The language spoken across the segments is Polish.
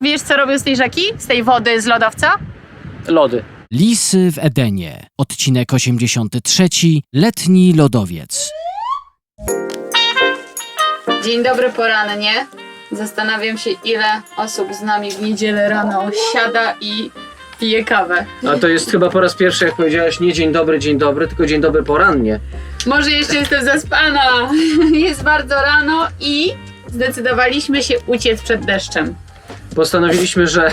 Wiesz, co robią z tej rzeki? Z tej wody z lodowca? Lody. Lisy w Edenie. Odcinek 83. Letni lodowiec. Dzień dobry porannie. Zastanawiam się, ile osób z nami w niedzielę rano siada i pije kawę. A to jest chyba po raz pierwszy, jak powiedziałaś, nie dzień dobry, dzień dobry, tylko dzień dobry porannie. Może jeszcze jestem zaspana. Jest bardzo rano i zdecydowaliśmy się uciec przed deszczem. Postanowiliśmy, że.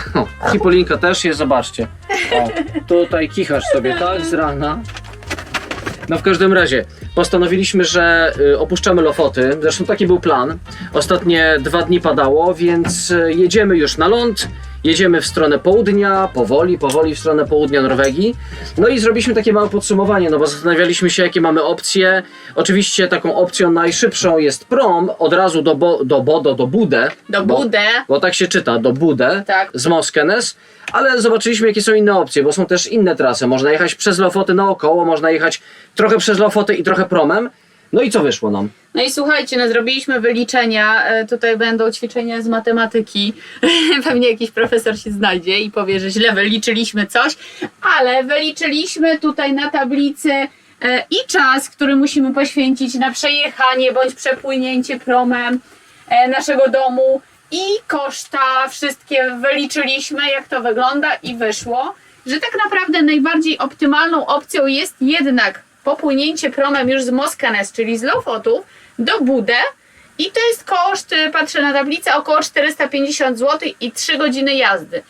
Hipolinka też jest, zobaczcie. O, tutaj kichasz sobie, tak, z rana. No w każdym razie, postanowiliśmy, że y, opuszczamy Lofoty. Zresztą taki był plan. Ostatnie dwa dni padało, więc y, jedziemy już na ląd. Jedziemy w stronę południa, powoli, powoli w stronę południa Norwegii. No i zrobiliśmy takie małe podsumowanie, no bo zastanawialiśmy się, jakie mamy opcje. Oczywiście taką opcją najszybszą jest prom, od razu do, bo, do Bodo, do Budę. Do bo- Budę. bo tak się czyta, do Budę Tak. z Moskenes, ale zobaczyliśmy jakie są inne opcje, bo są też inne trasy. Można jechać przez Lofoty naokoło, można jechać trochę przez Lofoty i trochę promem. No i co wyszło nam? No i słuchajcie, no zrobiliśmy wyliczenia. E, Tutaj będą ćwiczenia z matematyki. Pewnie jakiś profesor się znajdzie i powie, że źle wyliczyliśmy coś, ale wyliczyliśmy tutaj na tablicy e, i czas, który musimy poświęcić na przejechanie bądź przepłynięcie promem e, naszego domu i koszta. Wszystkie wyliczyliśmy, jak to wygląda i wyszło, że tak naprawdę najbardziej optymalną opcją jest jednak popłynięcie promem już z Moskanes, czyli z Lofotów, do Budę. I to jest koszt, y, patrzę na tablicę, około 450 zł i 3 godziny jazdy.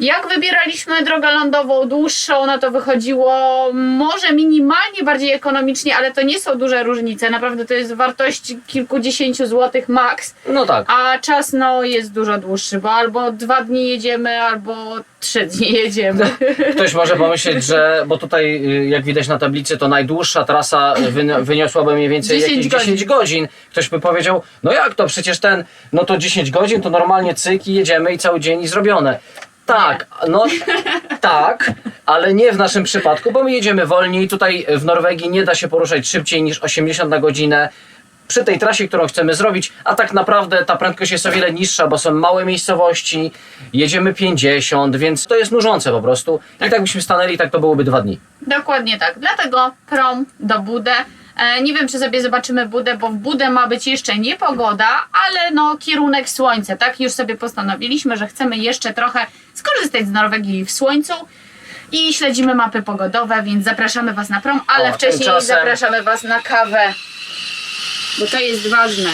Jak wybieraliśmy drogę lądową dłuższą, no to wychodziło może minimalnie bardziej ekonomicznie, ale to nie są duże różnice. Naprawdę to jest wartość kilkudziesięciu złotych max, No tak. a czas no jest dużo dłuższy, bo albo dwa dni jedziemy, albo trzy dni jedziemy. Ktoś może pomyśleć, że, bo tutaj y, jak widać na tablicy, to najdłuższa trasa wyni- wyniosłaby mniej więcej 10 jakieś 10 godzin. Ktoś by powiedział, no jak to, przecież ten, no to 10 godzin, to normalnie cyk i jedziemy i cały dzień i zrobione. Tak, no tak, ale nie w naszym przypadku, bo my jedziemy wolniej. Tutaj w Norwegii nie da się poruszać szybciej niż 80 na godzinę przy tej trasie, którą chcemy zrobić, a tak naprawdę ta prędkość jest o wiele niższa, bo są małe miejscowości, jedziemy 50, więc to jest nużące po prostu. I tak byśmy stanęli, tak to byłoby dwa dni. Dokładnie tak. Dlatego prom do Budę. E, nie wiem, czy sobie zobaczymy Budę, bo w Budę ma być jeszcze nie pogoda, ale no kierunek słońce, tak? Już sobie postanowiliśmy, że chcemy jeszcze trochę skorzystać z Norwegii w słońcu i śledzimy mapy pogodowe, więc zapraszamy Was na prom, ale O, wcześniej tymczasem- zapraszamy Was na kawę, bo to jest ważne.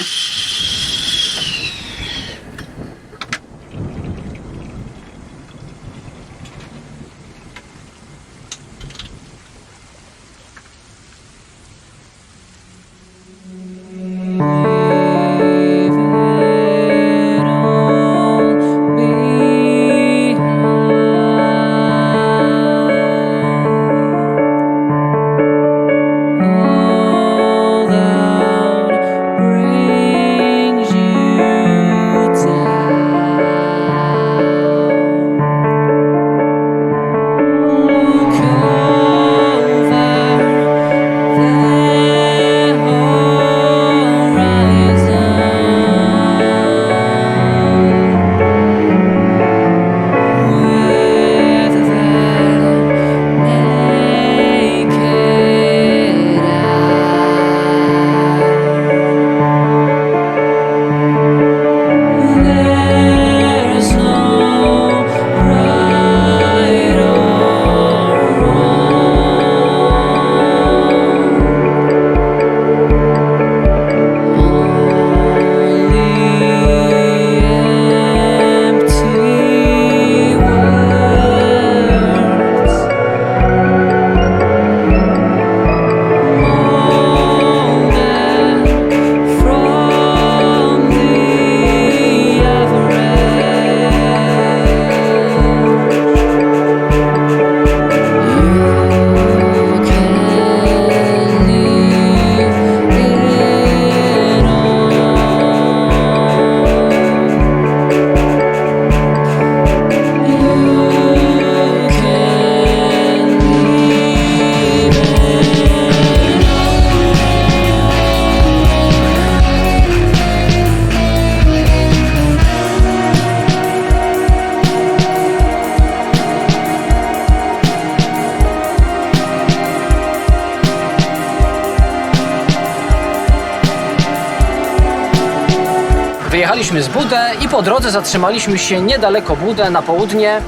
Po drodze zatrzymaliśmy się niedaleko Budę na południe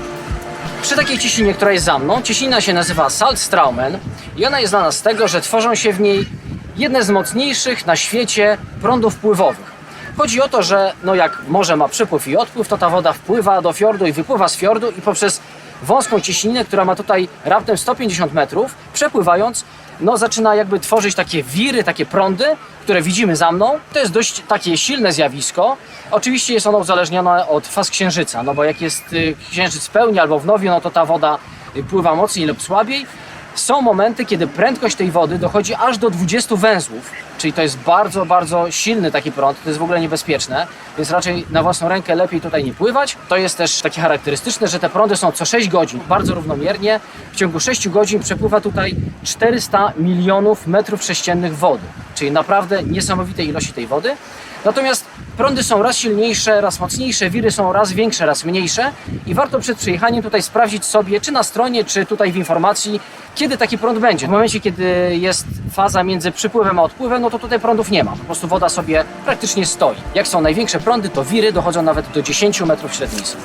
przy takiej cieśninie, która jest za mną. Cieśnina się nazywa Salzstraumen i ona jest znana z tego, że tworzą się w niej jedne z mocniejszych na świecie prądów pływowych. Chodzi o to, że no jak morze ma przypływ i odpływ, to ta woda wpływa do fiordu i wypływa z fiordu i poprzez wąską cieśninę, która ma tutaj raptem 150 metrów, przepływając, no zaczyna jakby tworzyć takie wiry, takie prądy, które widzimy za mną. To jest dość takie silne zjawisko. Oczywiście jest ono uzależnione od faz księżyca, no bo jak jest y, księżyc w pełni albo w nowiu, no to ta woda y, pływa mocniej lub słabiej. Są momenty, kiedy prędkość tej wody dochodzi aż do 20 węzłów, czyli to jest bardzo, bardzo silny taki prąd, to jest w ogóle niebezpieczne, więc raczej na własną rękę lepiej tutaj nie pływać. To jest też takie charakterystyczne, że te prądy są co 6 godzin, bardzo równomiernie. W ciągu 6 godzin przepływa tutaj 400 milionów metrów sześciennych wody, czyli naprawdę niesamowitej ilości tej wody. Natomiast prądy są raz silniejsze, raz mocniejsze, wiry są raz większe, raz mniejsze i warto przed przejechaniem tutaj sprawdzić sobie, czy na stronie, czy tutaj w informacji, kiedy taki prąd będzie. W momencie, kiedy jest faza między przypływem a odpływem, no to tutaj prądów nie ma. Po prostu woda sobie praktycznie stoi. Jak są największe prądy, to wiry dochodzą nawet do 10 metrów średnicy.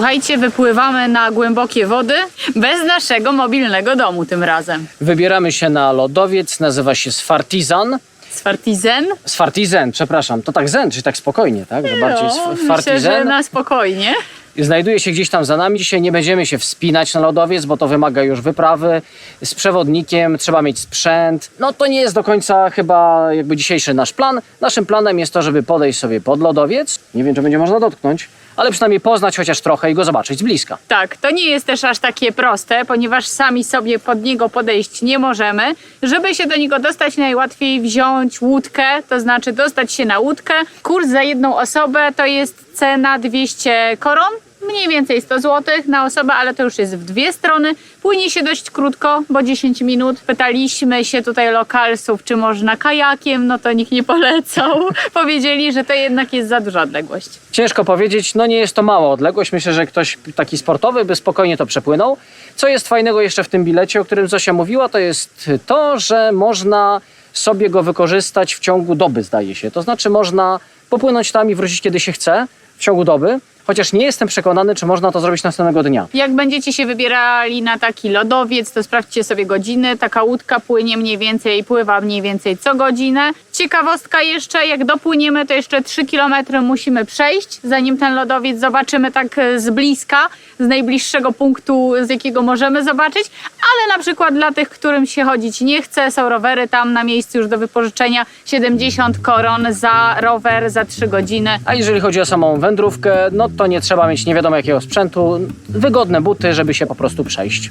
Słuchajcie, wypływamy na głębokie wody bez naszego mobilnego domu tym razem. Wybieramy się na lodowiec, nazywa się Sfartizan. Sfartizen? Sfartizen, przepraszam. To tak zen, czy tak spokojnie, tak? Że bardziej No, Sf- myślę, że na spokojnie. Znajduje się gdzieś tam za nami. Dzisiaj nie będziemy się wspinać na lodowiec, bo to wymaga już wyprawy z przewodnikiem, trzeba mieć sprzęt. No to nie jest do końca chyba jakby dzisiejszy nasz plan. Naszym planem jest to, żeby podejść sobie pod lodowiec. Nie wiem, czy będzie można dotknąć, ale przynajmniej poznać chociaż trochę i go zobaczyć z bliska. Tak, to nie jest też aż takie proste, ponieważ sami sobie pod niego podejść nie możemy. Żeby się do niego dostać, najłatwiej wziąć łódkę, to znaczy dostać się na łódkę. Kurs za jedną osobę to jest cena 200 koron. Mniej więcej 100 zł na osobę, ale to już jest w dwie strony. Płynie się dość krótko, bo 10 minut. Pytaliśmy się tutaj lokalsów, czy można kajakiem, no to nikt nie polecał. Powiedzieli, że to jednak jest za duża odległość. Ciężko powiedzieć, no nie jest to mała odległość. Myślę, że ktoś taki sportowy by spokojnie to przepłynął. Co jest fajnego jeszcze w tym bilecie, o którym Zosia mówiła, to jest to, że można sobie go wykorzystać w ciągu doby, zdaje się. To znaczy można popłynąć tam i wrócić kiedy się chce w ciągu doby, chociaż nie jestem przekonany, czy można to zrobić następnego dnia. Jak będziecie się wybierali na taki lodowiec, to sprawdźcie sobie godziny. Taka łódka płynie mniej więcej, pływa mniej więcej co godzinę. Ciekawostka jeszcze, jak dopłyniemy, to jeszcze 3 km musimy przejść, zanim ten lodowiec zobaczymy tak e, z bliska, z najbliższego punktu, z jakiego możemy zobaczyć. Ale na przykład dla tych, którym się chodzić nie chce, są rowery tam na miejscu już do wypożyczenia. 70 koron za rower za 3 godziny. A jeżeli chodzi o samą wędrówkę, no to nie trzeba mieć nie wiadomo jakiego sprzętu, wygodne buty, żeby się po prostu przejść.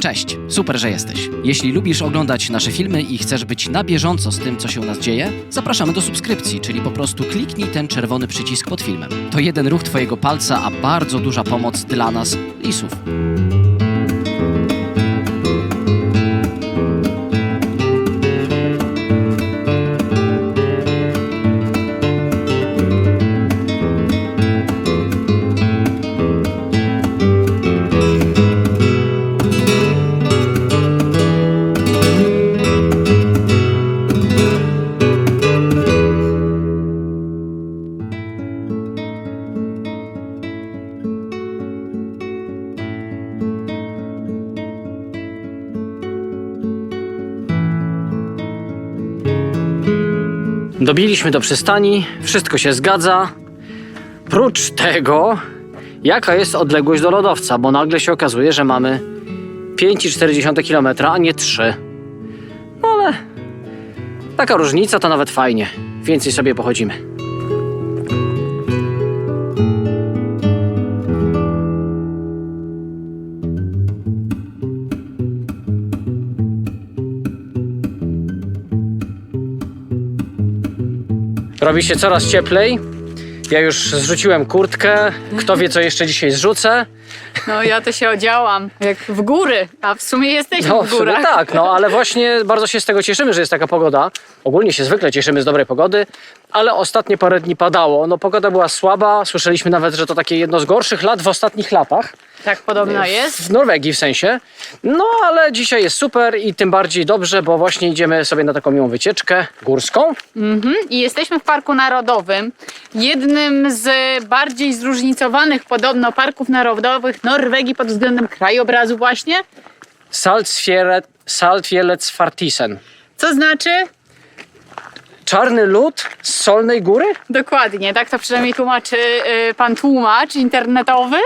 Cześć, super, że jesteś. Jeśli lubisz oglądać nasze filmy i chcesz być na bieżąco z tym, co się u nas dzieje, zapraszamy do subskrypcji, czyli po prostu kliknij ten czerwony przycisk pod filmem. To jeden ruch Twojego palca, a bardzo duża pomoc dla nas, lisów. Dobiliśmy do przystani, wszystko się zgadza. Prócz tego, jaka jest odległość do lodowca, bo nagle się okazuje, że mamy 5,4 km, a nie 3. No ale taka różnica to nawet fajnie. Więcej sobie pochodzimy. Robi się coraz cieplej. Ja już zrzuciłem kurtkę. Kto wie, co jeszcze dzisiaj zrzucę? No ja to się odziałam jak w góry, a w sumie jesteśmy No, w górach. tak, no ale właśnie bardzo się z tego cieszymy, że jest taka pogoda. Ogólnie się zwykle cieszymy z dobrej pogody, ale ostatnie parę dni padało. No pogoda była słaba, słyszeliśmy nawet, że to takie jedno z gorszych lat w ostatnich latach. Tak podobno jest. W Norwegii w sensie. No ale dzisiaj jest super i tym bardziej dobrze, bo właśnie idziemy sobie na taką miłą wycieczkę górską. Mhm. I jesteśmy w Parku Narodowym, jednym z bardziej zróżnicowanych podobno parków narodowych Norwegii pod względem krajobrazu właśnie. Saltfjellet, Fartisen. Co znaczy? Czarny lód z Solnej Góry? Dokładnie, tak to przynajmniej tłumaczy y, pan tłumacz internetowy.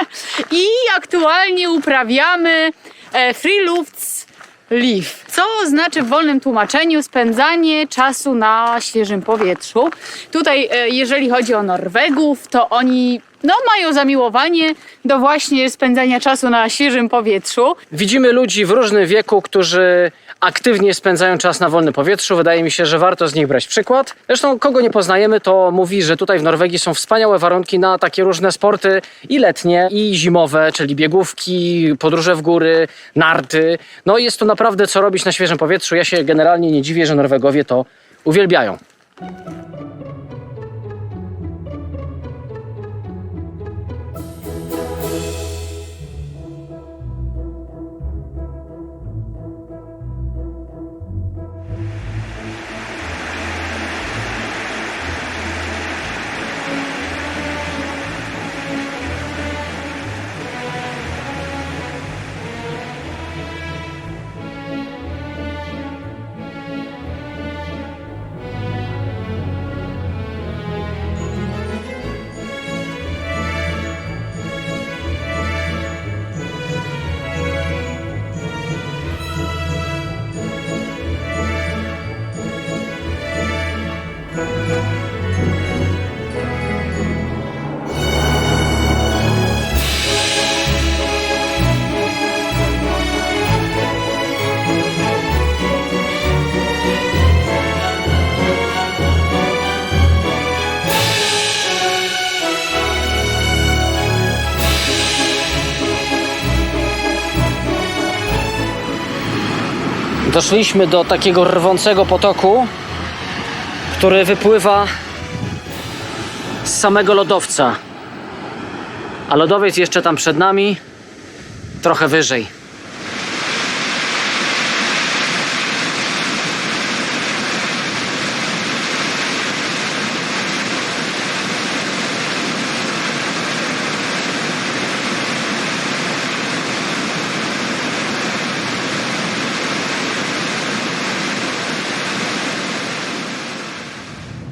I aktualnie uprawiamy e, Friluftsliv, co znaczy w wolnym tłumaczeniu spędzanie czasu na świeżym powietrzu. Tutaj, e, jeżeli chodzi o Norwegów, to oni no, mają zamiłowanie do właśnie spędzania czasu na świeżym powietrzu. Widzimy ludzi w różnym wieku, którzy aktywnie spędzają czas na wolnym powietrzu. Wydaje mi się, że warto z nich brać przykład. Zresztą, kogo nie poznajemy, to mówi, że tutaj w Norwegii są wspaniałe warunki na takie różne sporty i letnie, i zimowe, czyli biegówki, podróże w góry, narty. No jest tu naprawdę co robić na świeżym powietrzu. Ja się generalnie nie dziwię, że Norwegowie to uwielbiają. Doszliśmy do takiego rwącego potoku, który wypływa z samego lodowca. A lodowiec jeszcze tam przed nami, trochę wyżej.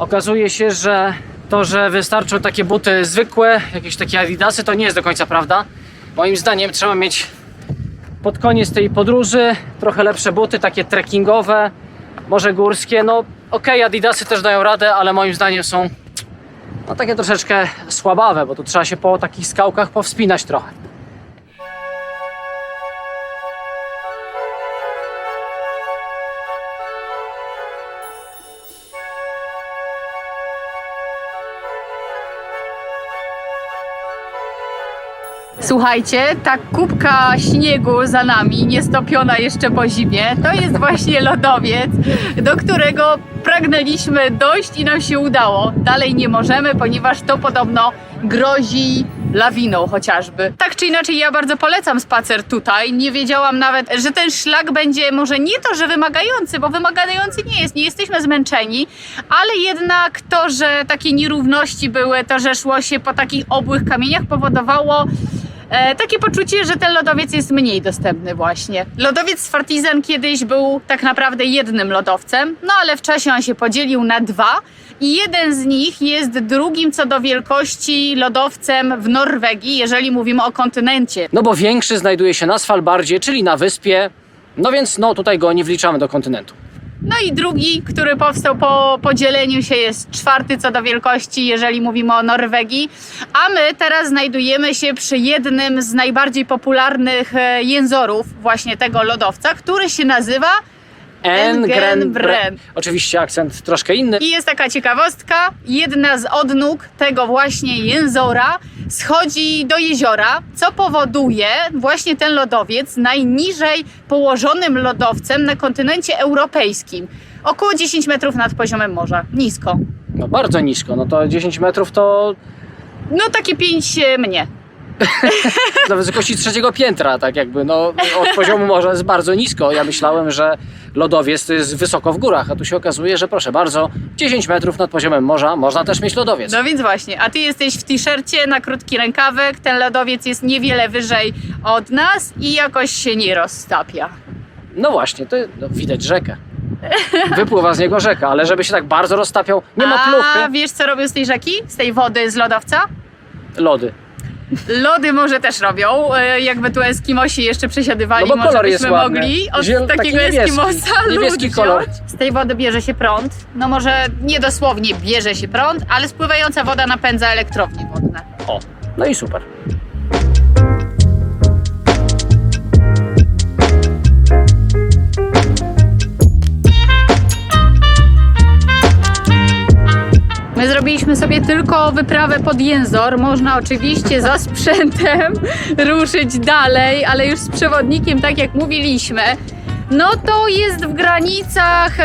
Okazuje się, że to, że wystarczą takie buty zwykłe, jakieś takie adidasy, to nie jest do końca prawda. Moim zdaniem trzeba mieć pod koniec tej podróży trochę lepsze buty, takie trekkingowe, może górskie. No okej, adidasy też dają radę, ale moim zdaniem są no, takie troszeczkę słabawe, bo tu trzeba się po takich skałkach powspinać trochę. Słuchajcie, ta kubka śniegu za nami, niestopiona jeszcze po zimie, to jest właśnie lodowiec, do którego pragnęliśmy dojść i nam się udało. Dalej nie możemy, ponieważ to podobno grozi lawiną chociażby. Tak czy inaczej, ja bardzo polecam spacer tutaj. Nie wiedziałam nawet, że ten szlak będzie może nie to, że wymagający, bo wymagający nie jest, nie jesteśmy zmęczeni, ale jednak to, że takie nierówności były, to, że szło się po takich obłych kamieniach powodowało e, takie poczucie, że ten lodowiec jest mniej dostępny właśnie. Lodowiec z kiedyś był tak naprawdę jednym lodowcem, no ale w czasie on się podzielił na dwa i jeden z nich jest drugim co do wielkości lodowcem w Norwegii, jeżeli mówimy o kontynencie. No bo większy znajduje się na Svalbardzie, czyli na wyspie. No więc no tutaj go nie wliczamy do kontynentu. No i drugi, który powstał po podzieleniu się, jest czwarty co do wielkości, jeżeli mówimy o Norwegii. A my teraz znajdujemy się przy jednym z najbardziej popularnych e, jęzorów właśnie tego lodowca, który się nazywa Engrenbren. Oczywiście akcent troszkę inny. I jest taka ciekawostka, jedna z odnóg tego właśnie jęzora schodzi do jeziora, co powoduje właśnie ten lodowiec najniżej położonym lodowcem na kontynencie europejskim. Około 10 metrów nad poziomem morza. Nisko. No bardzo nisko, no to 10 metrów to No takie 5 mnie. na wysokości trzeciego piętra, tak jakby, no od poziomu morza jest bardzo nisko. Ja myślałem, że lodowiec to jest wysoko w górach, a tu się okazuje, że proszę bardzo, 10 metrów nad poziomem morza można też mieć lodowiec. No więc właśnie, a ty jesteś w t-shircie na krótki rękawek, ten lodowiec jest niewiele wyżej od nas i jakoś się nie roztapia. No właśnie, to no, widać rzekę. Wypływa z niego rzeka, ale żeby się tak bardzo roztapiał, nie ma A pluchy, wiesz co robią z tej rzeki? Z tej wody z lodowca? lody. Lody może też robią, e, jakby tu Eskimosi jeszcze przesiadywali, No bo może kolor byśmy jest ładny. mogli od Ziel- taki takiego niebieski. Eskimosa Niebieski kolor. wziąć. Z tej wody bierze się prąd, no może nie dosłownie bierze się prąd, ale spływająca woda napędza elektrownie wodne. O, no i super. My zrobiliśmy sobie tylko wyprawę pod Jęzor. Można oczywiście za sprzętem ruszyć dalej, ale już z przewodnikiem, tak jak mówiliśmy. No to jest w granicach,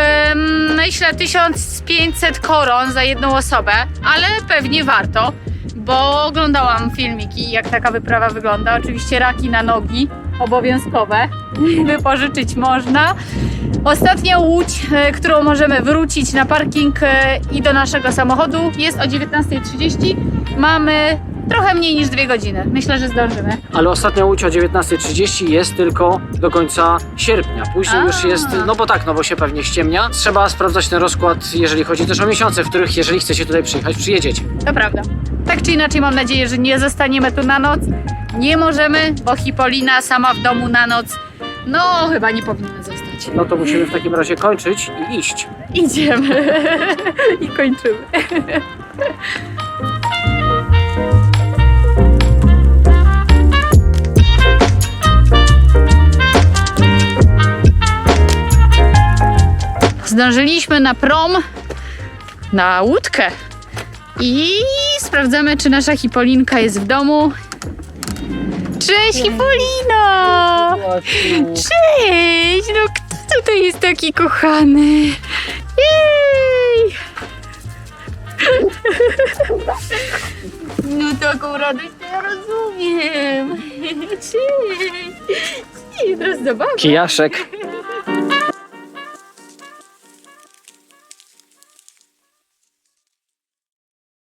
myślę, 1500 koron za jedną osobę, ale pewnie warto, bo oglądałam filmiki, jak taka wyprawa wygląda. Oczywiście raki na nogi, obowiązkowe, wypożyczyć można. Ostatnia łódź, e, którą możemy wrócić na parking e, i do naszego samochodu jest o 19.30. Mamy trochę mniej niż dwie godziny. Myślę, że zdążymy. Ale ostatnia łódź o 19.30 jest tylko do końca sierpnia. Później A. już jest, no bo tak, no bo się pewnie ściemnia. Trzeba sprawdzać ten rozkład, jeżeli chodzi też o miesiące, w których, jeżeli chcecie tutaj przyjechać, przyjedziecie. To prawda. Tak czy inaczej mam nadzieję, że nie zostaniemy tu na noc. Nie możemy, bo Hipolina sama w domu na noc, no chyba nie powinna zostać. No to musimy w takim razie kończyć i iść. Idziemy i kończymy. Zdążyliśmy na prom, na łódkę i sprawdzamy, czy nasza Hipolinka jest w domu. Cześć Hipolino! Cześć! No tutaj jest taki kochany? Jej! No taką radość to ja rozumiem. Cześć! I teraz zabawka. Kijaszek.